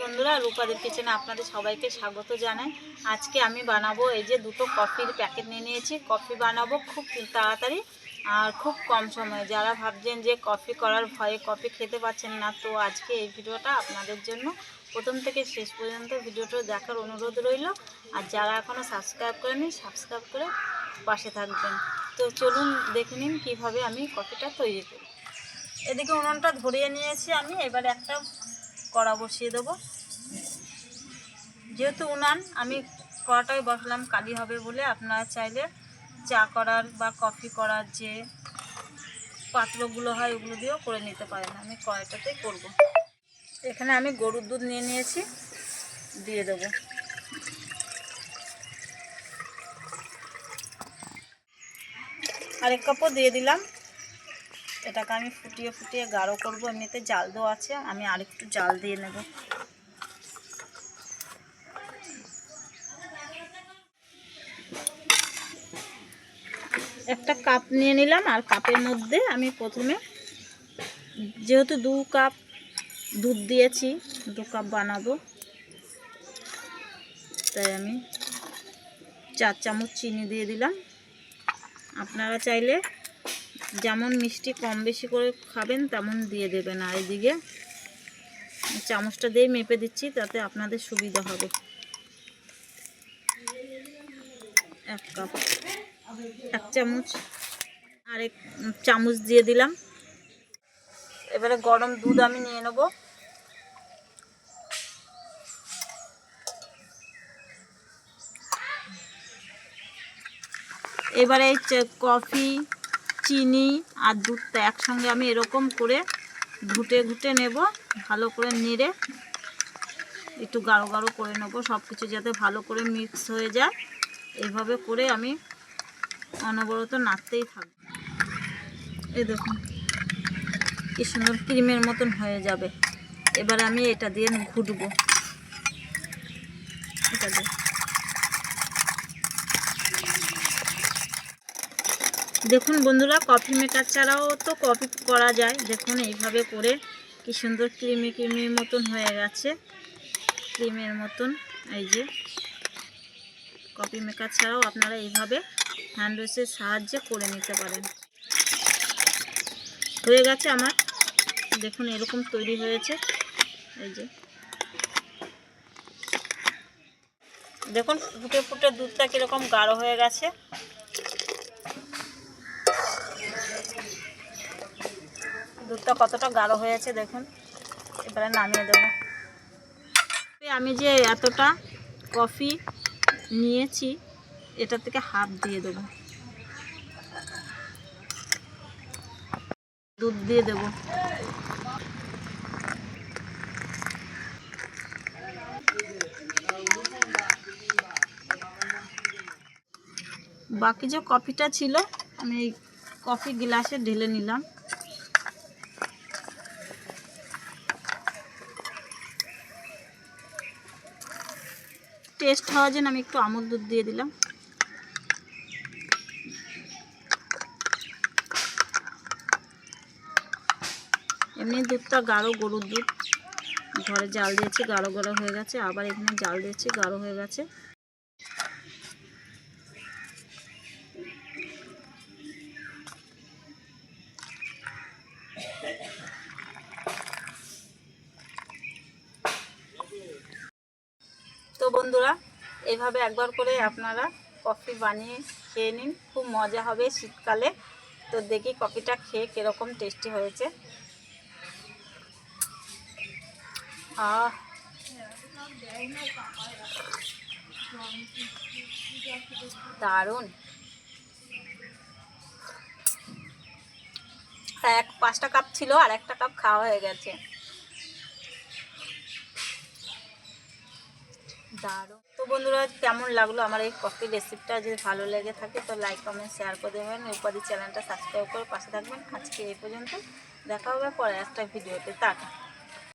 বন্ধুরা রূপাদের কিচেনে আপনাদের সবাইকে স্বাগত জানাই। আজকে আমি বানাবো এই যে দুটো কফির প্যাকেট নিয়ে নিয়েছি। কফি বানাবো খুব তাড়াতাড়ি আর খুব কম সময়ে। যারা ভাবছেন যে কফি করার ভয়ে কফি খেতে পাচ্ছেন না, তো আজকে এই ভিডিওটা আপনাদের জন্য প্রথম থেকে শেষ পর্যন্ত ভিডিওটা দেখার অনুরোধ রইল। আর যারা এখনও সাবস্ক্রাইব করেনি সাবস্ক্রাইব করে পাশে থাকবেন। তো চলুন দেখে নিন কীভাবে আমি কফিটা তৈরি করি। এদিকে উনুনটা ধরিয়ে নিয়েছি আমি। এবার একটা কড়া বসিয়ে দেবো। যেহেতু উনান, আমি কড়াটাই বসলাম, কালি হবে বলে। আপনারা চাইলে চা করার বা কফি করার যে পাত্রগুলো হয়, ওগুলো দিয়েও করে নিতে পারেন। আমি কড়াইটাতেই করব। এখানে আমি গরুর দুধ নিয়ে নিয়েছি, দিয়ে দেবো। আরেক কাপও দিয়ে দিলাম। এটাকে আমি ফুটিয়ে ফুটিয়ে গাঢ় করব। এমনিতে জাল দেওয়া আছে, আমি আরেকটু জাল দিয়ে নেব। একটা কাপ নিয়ে নিলাম, আর কাপের মধ্যে আমি প্রথমে যেহেতু দু কাপ দুধ দিয়েছি, দু কাপ বানাবো। তাই আমি চার চামচ চিনি দিয়ে দিলাম। আপনারা চাইলে যেমন মিষ্টি কম বেশি করে খাবেন, তেমন দিয়ে দেবেন। আর এদিকে চামচটা দিয়ে মেপে দিচ্ছি, তাতে আপনাদের সুবিধা হবে। এক কাপ, এক চামচ। আর এক চামচ দিয়ে দিলাম। এবারে গরম দুধ আমি নিয়ে নেব। এবারে কফি চিনি আর দুধটা একসঙ্গে আমি এরকম করে ঘুটে ঘুটে নেব, ভালো করে নেড়ে একটু গাঢ় গাঢ় করে নেব সব কিছু যাতে ভালো করে মিক্স হয়ে যায়। এইভাবে করে আমি অনবরত নাড়তেই থাকব। এই দেখুন, কি সুন্দর ক্রিমের মতন হয়ে যাবে। এবার আমি এটা দিয়ে ঘুটবো। এটা দিয়ে। দেখুন বন্ধুরা কফি মেকার ছাড়াও তো কফি করা যায়। দেখুন এইভাবে করে কি সুন্দর ক্রিমি ক্রিমির মতন হয়ে গেছে। ক্রিমের মতন, এই যে কফি মেকার ছাড়াও আপনারা এইভাবে হ্যান্ড ওয়াশের সাহায্যে করে নিতে পারেন। হয়ে গেছে আমার। দেখুন এরকম তৈরি হয়েছে। এই যে দেখুন ফুটে ফুটে দুধটা কীরকম গাঢ় হয়ে গেছে। দুধটা কতটা গাঢ় হয়েছে দেখুন। এবারে নামিয়ে দেবো। আমি যে এতটা কফি নিয়েছি এটা থেকে হাফ দিয়ে দেবো। দুধ দিয়ে দেবো। বাকি যে কফিটা ছিল, আমি এই কফি গ্লাসে ঢেলে নিলাম। টেস্ট হওয়ার জন্য আমি একটু আমুল দুধ দিয়ে দিলাম। এমনি দুধটা গাঢ় গরুর দুধ। ঘরে জাল দিয়েছি, গাঢ় গাঢ় হয়ে গেছে। আবার এখানে জাল দিয়েছি, গাঢ় হয়ে গেছে। বন্ধুরা এইভাবে একবার করে আপনারা কফি বানিয়ে খেয়ে নিন। খুব মজা হবে শীতকালে। তো দেখি কফিটা খেয়ে কীরকম টেস্টি হয়েছে। আহ। দারুণ। এক পাঁচটা কাপ ছিল আর একটা কাপ খাওয়া হয়ে গেছে। দারুণ। তো বন্ধুরা, কেমন লাগল আমার এই কফি রেসিপিটা যদি ভালো লেগে থাকে, তো লাইক কমেন্ট শেয়ার করে দেবেন। উপাধি চ্যানেলটা সাবস্ক্রাইব করে পাশে থাকবেন। আজকে এই পর্যন্ত দেখা হবে পরে একটা ভিডিওতে টাটা।